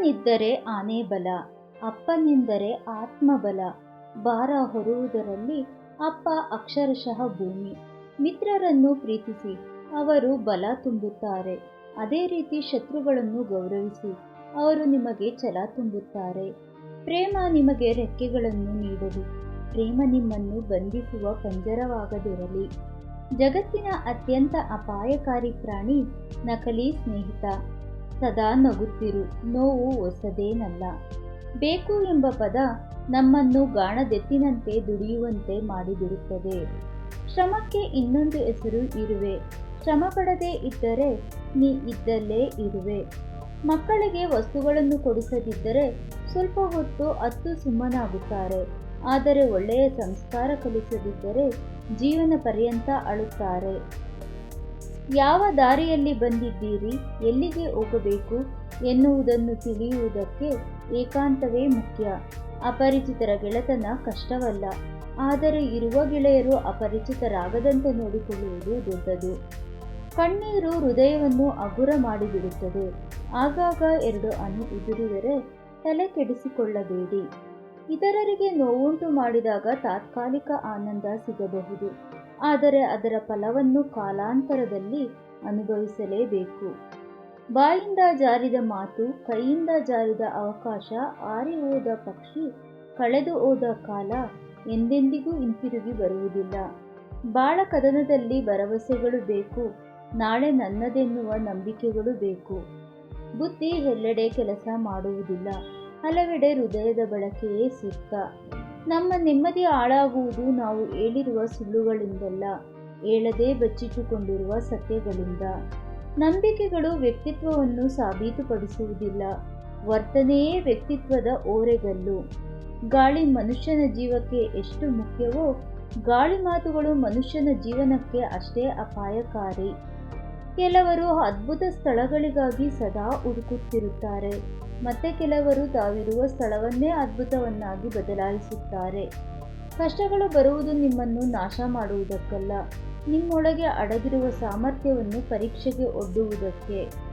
ಅಮ್ಮನಿದ್ದರೆ ಆನೆ ಬಲ, ಅಪ್ಪನೆಂದರೆ ಆತ್ಮಬಲ. ಭಾರ ಹೊರುವುದರಲ್ಲಿ ಅಪ್ಪ ಅಕ್ಷರಶಃ ಭೂಮಿ. ಮಿತ್ರರನ್ನು ಪ್ರೀತಿಸಿ, ಅವರು ಬಲ ತುಂಬುತ್ತಾರೆ. ಅದೇ ರೀತಿ ಶತ್ರುಗಳನ್ನು ಗೌರವಿಸಿ, ಅವರು ನಿಮಗೆ ಛಲ ತುಂಬುತ್ತಾರೆ. ಪ್ರೇಮ ನಿಮಗೆ ರೆಕ್ಕೆಗಳನ್ನು ನೀಡಲಿ. ಪ್ರೇಮ ನಿಮ್ಮನ್ನು ಬಂಧಿಸುವ ಪಂಜರವಾಗದಿರಲಿ. ಜಗತ್ತಿನ ಅತ್ಯಂತ ಅಪಾಯಕಾರಿ ಪ್ರಾಣಿ ನಕಲಿ ಸ್ನೇಹಿತ. ಸದಾ ನಗುತ್ತಿರು. ನೋವು ಹೊಸದೇನಲ್ಲ. ಬೇಕು ಎಂಬ ಪದ ನಮ್ಮನ್ನು ಗಾಣದೆತ್ತಿನಂತೆ ದುಡಿಯುವಂತೆ ಮಾಡಿಬಿಡುತ್ತದೆ. ಶ್ರಮಕ್ಕೆ ಇನ್ನೊಂದು ಹೆಸರು ಇರುವೆ. ಶ್ರಮ ಪಡದೇ ಇದ್ದರೆ ನೀ ಇದ್ದಲ್ಲೇ ಇರುವೆ. ಮಕ್ಕಳಿಗೆ ವಸ್ತುಗಳನ್ನು ಕೊಡಿಸದಿದ್ದರೆ ಸ್ವಲ್ಪ ಹೊತ್ತು ಅತ್ತು ಸುಮ್ಮನಾಗುತ್ತಾರೆ. ಆದರೆ ಒಳ್ಳೆಯ ಸಂಸ್ಕಾರ ಕಲಿಸದಿದ್ದರೆ ಜೀವನ ಪರ್ಯಂತ ಅಳುತ್ತಾರೆ. ಯಾವ ದಾರಿಯಲ್ಲಿ ಬಂದಿದ್ದೀರಿ? ಎಲ್ಲಿಗೆ ಹೋಗಬೇಕು? ಎನ್ನುವುದನ್ನು ತಿಳಿಯುವುದಕ್ಕೆ ಏಕಾಂತವೇ ಮುಖ್ಯ. ಅಪರಿಚಿತರ ಗೆಳೆತನ ಕಷ್ಟವಲ್ಲ. ಆದರೆ ಇರುವ ಗೆಳೆಯರು ಅಪರಿಚಿತರಾಗದಂತೆ ನೋಡಿಕೊಳ್ಳುವುದು ದೊಡ್ಡದು. ಕಣ್ಣೀರು ಹೃದಯವನ್ನು ಹಗುರ ಮಾಡಿಬಿಡುತ್ತದೆ. ಆಗಾಗ ಎರಡು ಅಣು ಉದುರಿದರೆ ತಲೆ ಕೆಡಿಸಿಕೊಳ್ಳಬೇಡಿ. ಇತರರಿಗೆ ನೋವುಂಟು ಮಾಡಿದಾಗ ತಾತ್ಕಾಲಿಕ ಆನಂದ ಸಿಗಬಹುದು. ಆದರೆ ಅದರ ಫಲವನ್ನು ಕಾಲಾಂತರದಲ್ಲಿ ಅನುಭವಿಸಲೇಬೇಕು. ಬಾಯಿಂದ ಜಾರಿದ ಮಾತು, ಕೈಯಿಂದ ಜಾರಿದ ಅವಕಾಶ ಆರಿ ಹೋದ ಪಕ್ಷಿ ಕಳೆದು ಹೋದ ಕಾಲ ಎಂದೆಂದಿಗೂ ಹಿಂತಿರುಗಿ ಬರುವುದಿಲ್ಲ. ಬಾಳ ಕದನದಲ್ಲಿ ಭರವಸೆಗಳು ಬೇಕು, ನಾಳೆ ನನ್ನದೆನ್ನುವ ನಂಬಿಕೆಗಳು ಬೇಕು. ಬುದ್ಧಿ ಎಲ್ಲೆಡೆ ಕೆಲಸ ಮಾಡುವುದಿಲ್ಲ, ಹಲವೆಡೆ ಹೃದಯದ ಬಳಕೆಯೇ ಸೂಕ್ತ. ನಮ್ಮ ನೆಮ್ಮದಿ ಹಾಳಾಗುವುದು ನಾವು ಹೇಳಿರುವ ಸುಳ್ಳುಗಳಿಂದಲ್ಲ, ಹೇಳದೆ ಬಚ್ಚಿಟ್ಟುಕೊಂಡಿರುವ ಸತ್ಯಗಳಿಂದ. ನಂಬಿಕೆಗಳು ವ್ಯಕ್ತಿತ್ವವನ್ನು ಸಾಬೀತುಪಡಿಸುವುದಿಲ್ಲ, ವರ್ತನೆಯೇ ವ್ಯಕ್ತಿತ್ವದ ಓರೆಗಲ್ಲು. ಗಾಳಿ ಮನುಷ್ಯನ ಜೀವಕ್ಕೆ ಎಷ್ಟು ಮುಖ್ಯವೋ, ಗಾಳಿ ಮಾತುಗಳು ಮನುಷ್ಯನ ಜೀವನಕ್ಕೆ ಅಷ್ಟೇ ಅಪಾಯಕಾರಿ. ಕೆಲವರು ಅದ್ಭುತ ಸ್ಥಳಗಳಿಗಾಗಿ ಸದಾ ಹುಡುಕುತ್ತಿರುತ್ತಾರೆ. ಮತ್ತೆ ಕೆಲವರು ತಾವಿರುವ ಸ್ಥಳವನ್ನೇ ಅದ್ಭುತವನ್ನಾಗಿ ಬದಲಾಯಿಸುತ್ತಾರೆ. ಕಷ್ಟಗಳು ಬರುವುದು ನಿಮ್ಮನ್ನು ನಾಶ ಮಾಡುವುದಕ್ಕಲ್ಲ. ನಿಮ್ಮೊಳಗೆ ಅಡಗಿರುವ ಸಾಮರ್ಥ್ಯವನ್ನು ಪರೀಕ್ಷೆಗೆ ಒಡ್ಡುವುದಕ್ಕೆ.